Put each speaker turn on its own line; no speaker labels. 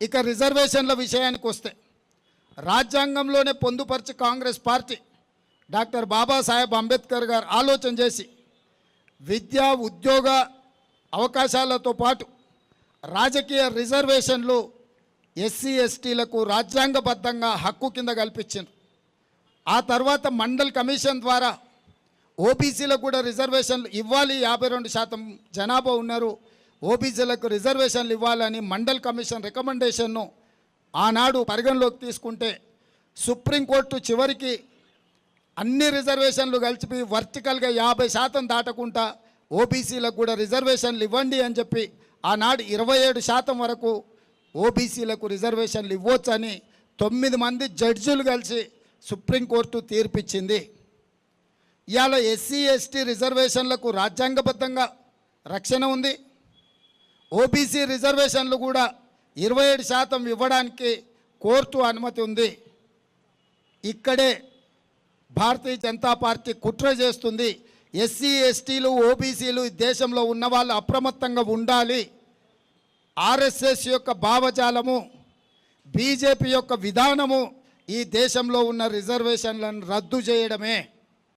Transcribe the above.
ఇక రిజర్వేషన్ల విషయానికి వస్తే రాజ్యాంగంలోనే పొందుపరిచి కాంగ్రెస్ పార్టీ డాక్టర్ బాబాసాహెబ్ అంబేద్కర్ గారు ఆలోచన చేసి విద్య ఉద్యోగ అవకాశాలతో పాటు రాజకీయ రిజర్వేషన్లు ఎస్సీ ఎస్టీలకు రాజ్యాంగబద్ధంగా హక్కు కింద కల్పించారు ఆ తర్వాత మండల్ కమిషన్ ద్వారా ఓబీసీలకు కూడా రిజర్వేషన్లు ఇవ్వాలి. యాభై రెండు శాతం జనాభా ఉన్నారు. ఓబీసీలకు రిజర్వేషన్లు ఇవ్వాలని మండల్ కమిషన్ రికమెండేషన్ను ఆనాడు పరిగణలోకి తీసుకుంటే సుప్రీంకోర్టు చివరికి అన్ని రిజర్వేషన్లు కలిపి వర్టికల్గా యాభై శాతం దాటకుండా ఓబీసీలకు కూడా రిజర్వేషన్లు ఇవ్వండి అని చెప్పి ఆనాడు ఇరవై ఏడు శాతం వరకు ఓబీసీలకు రిజర్వేషన్లు ఇవ్వచ్చని తొమ్మిది మంది జడ్జులు కలిసి సుప్రీంకోర్టు తీర్పిచ్చింది. ఇవాళ ఎస్సీ ఎస్టీ రిజర్వేషన్లకు రాజ్యాంగబద్ధంగా రక్షణ ఉంది. ఓబీసీ రిజర్వేషన్లు కూడా ఇరవై ఏడు శాతం ఇవ్వడానికి కోర్టు అనుమతి ఉంది. ఇక్కడే భారతీయ జనతా పార్టీ కుట్ర చేస్తుంది. ఎస్సీ ఎస్టీలు ఓబీసీలు ఈ దేశంలో ఉన్న వాళ్ళు అప్రమత్తంగా ఉండాలి. ఆర్ఎస్ఎస్ యొక్క భావజాలము బీజేపీ యొక్క విధానము ఈ దేశంలో ఉన్న రిజర్వేషన్లను రద్దు చేయడమే.